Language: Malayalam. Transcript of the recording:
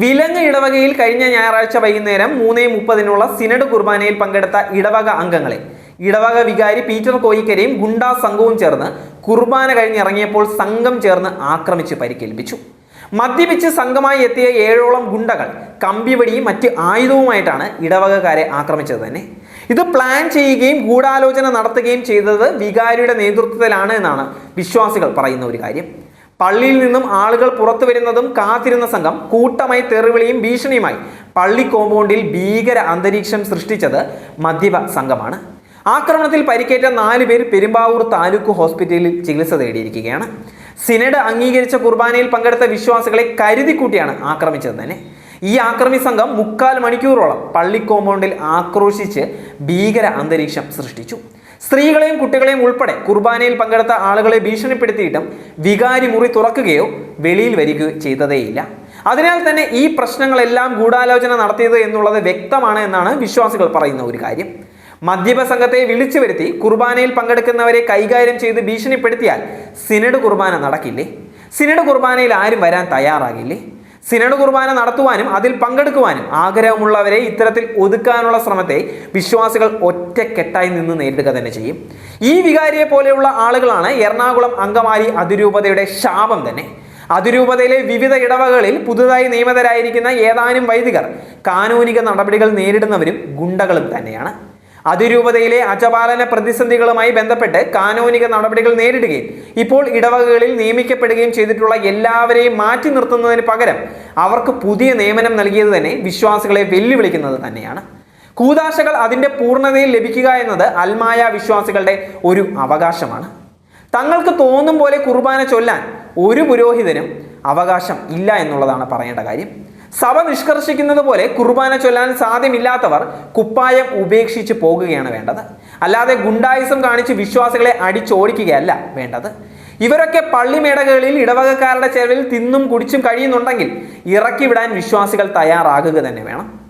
വിലങ്ങ് ഇടവകയിൽ കഴിഞ്ഞ ഞായറാഴ്ച വൈകുന്നേരം മൂന്നേ മുപ്പതിനുള്ള സിനഡ് കുർബാനയിൽ പങ്കെടുത്ത ഇടവക അംഗങ്ങളെ. ഇടവക വികാരി പീറ്റർ കോയിക്കരയും ഗുണ്ടാ സംഘവും ചേർന്ന് കുർബാന കഴിഞ്ഞിറങ്ങിയപ്പോൾ സംഘം ചേർന്ന് ആക്രമിച്ച് പരിക്കേൽപ്പിച്ചു. മദ്യപിച്ച് സംഘമായി എത്തിയ ഏഴോളം ഗുണ്ടകൾ കമ്പിവടിയും മറ്റ് ആയുധവുമായിട്ടാണ് ഇടവകക്കാരെ ആക്രമിച്ചത് തന്നെ. ഇത് പ്ലാൻ ചെയ്യുകയും ഗൂഢാലോചന നടത്തുകയും ചെയ്തത് വികാരിയുടെ നേതൃത്വത്തിലാണ് എന്നാണ് വിശ്വാസികൾ പറയുന്ന ഒരു കാര്യം. പള്ളിയിൽ നിന്നും ആളുകൾ പുറത്തു വരുന്നതും കാത്തിരുന്ന സംഘം കൂട്ടമായി തെറിവിളിയും ഭീഷണിയുമായി പള്ളി കോമ്പൗണ്ടിൽ ഭീകര അന്തരീക്ഷം സൃഷ്ടിച്ചത് മദ്യപ സംഘമാണ്. ആക്രമണത്തിൽ പരിക്കേറ്റ നാല് പേർ പെരുമ്പാവൂർ താലൂക്ക് ഹോസ്പിറ്റലിൽ ചികിത്സ തേടിയിരിക്കുകയാണ്. സിനഡ് അംഗീകരിച്ച കുർബാനയിൽ പങ്കെടുത്ത വിശ്വാസികളെ കരുതിക്കൂട്ടിയാണ് ആക്രമിച്ചത് തന്നെ. ഈ ആക്രമി സംഘം മുക്കാൽ മണിക്കൂറോളം പള്ളി കോമ്പൗണ്ടിൽ ആക്രോശിച്ച് ഭീകര അന്തരീക്ഷം സൃഷ്ടിച്ചു. സ്ത്രീകളെയും കുട്ടികളെയും ഉൾപ്പെടെ കുർബാനയിൽ പങ്കെടുത്ത ആളുകളെ ഭീഷണിപ്പെടുത്തിയിട്ടും വികാരി മുറി തുറക്കുകയോ വെളിയിൽ വരികയോ ചെയ്തതേയില്ല. അതിനാൽ തന്നെ ഈ പ്രശ്നങ്ങളെല്ലാം ഗൂഢാലോചന നടത്തിയത് എന്നുള്ളത് വ്യക്തമാണ് എന്നാണ് വിശ്വാസികൾ പറയുന്ന ഒരു കാര്യം. മദ്യപ സംഘത്തെ വിളിച്ചു വരുത്തി കുർബാനയിൽ പങ്കെടുക്കുന്നവരെ കൈകാര്യം ചെയ്ത് ഭീഷണിപ്പെടുത്തിയാൽ സിനഡ് കുർബാന നടക്കില്ലേ? സിനഡ് കുർബാനയിൽ ആരും വരാൻ തയ്യാറാകില്ലേ? സിനഡ് കുർബാന നടത്തുവാനും അതിൽ പങ്കെടുക്കുവാനും ആഗ്രഹമുള്ളവരെ ഇത്തരത്തിൽ ഒതുക്കാനുള്ള ശ്രമത്തെ വിശ്വാസികൾ ഒറ്റക്കെട്ടായി നിന്ന് നേരിടുക തന്നെ ചെയ്യും. ഈ വികാരിയെ പോലെയുള്ള ആളുകളാണ് എറണാകുളം അങ്കമാലി അതിരൂപതയുടെ ശാപം തന്നെ. അതിരൂപതയിലെ വിവിധ ഇടവകളിൽ പുതുതായി നിയമിതരായിരിക്കുന്ന ഏതാനും വൈദികർ കാനൂനിക നടപടികൾ നേരിടുന്നവരും ഗുണ്ടകളും തന്നെയാണ്. അതിരൂപതയിലെ അജപാലന പ്രതിസന്ധികളുമായി ബന്ധപ്പെട്ട് കാനോനിക നടപടികൾ നേരിടുകയും ഇപ്പോൾ ഇടവകകളിൽ നിയമിക്കപ്പെടുകയും ചെയ്തിട്ടുള്ള എല്ലാവരെയും മാറ്റി നിർത്തുന്നതിന് പകരം അവർക്ക് പുതിയ നിയമനം നൽകിയത് തന്നെ വിശ്വാസികളെ വെല്ലുവിളിക്കുന്നത് തന്നെയാണ്. കൂതാശകൾ അതിന്റെ പൂർണതയിൽ ലഭിക്കുക എന്നത് അൽമായ വിശ്വാസികളുടെ ഒരു അവകാശമാണ്. തങ്ങൾക്ക് തോന്നും പോലെ കുർബാന ചൊല്ലാൻ ഒരു പുരോഹിതനും അവകാശം ഇല്ല എന്നുള്ളതാണ് പറയേണ്ട കാര്യം. സഭ നിഷ്കർഷിക്കുന്നത് പോലെ കുർബാന ചൊല്ലാൻ സാധ്യമില്ലാത്തവർ കുപ്പായം ഉപേക്ഷിച്ച് പോകുകയാണ് വേണ്ടത്. അല്ലാതെ ഗുണ്ടായുസം കാണിച്ച് വിശ്വാസികളെ അടിച്ചോടിക്കുകയല്ല വേണ്ടത്. ഇവരൊക്കെ പള്ളിമേടകളിൽ ഇടവകക്കാരുടെ ചെലവിൽ തിന്നും കുടിച്ചും കഴിയുന്നുണ്ടെങ്കിൽ ഇറക്കി വിടാൻ വിശ്വാസികൾ തയ്യാറാകുക തന്നെ വേണം.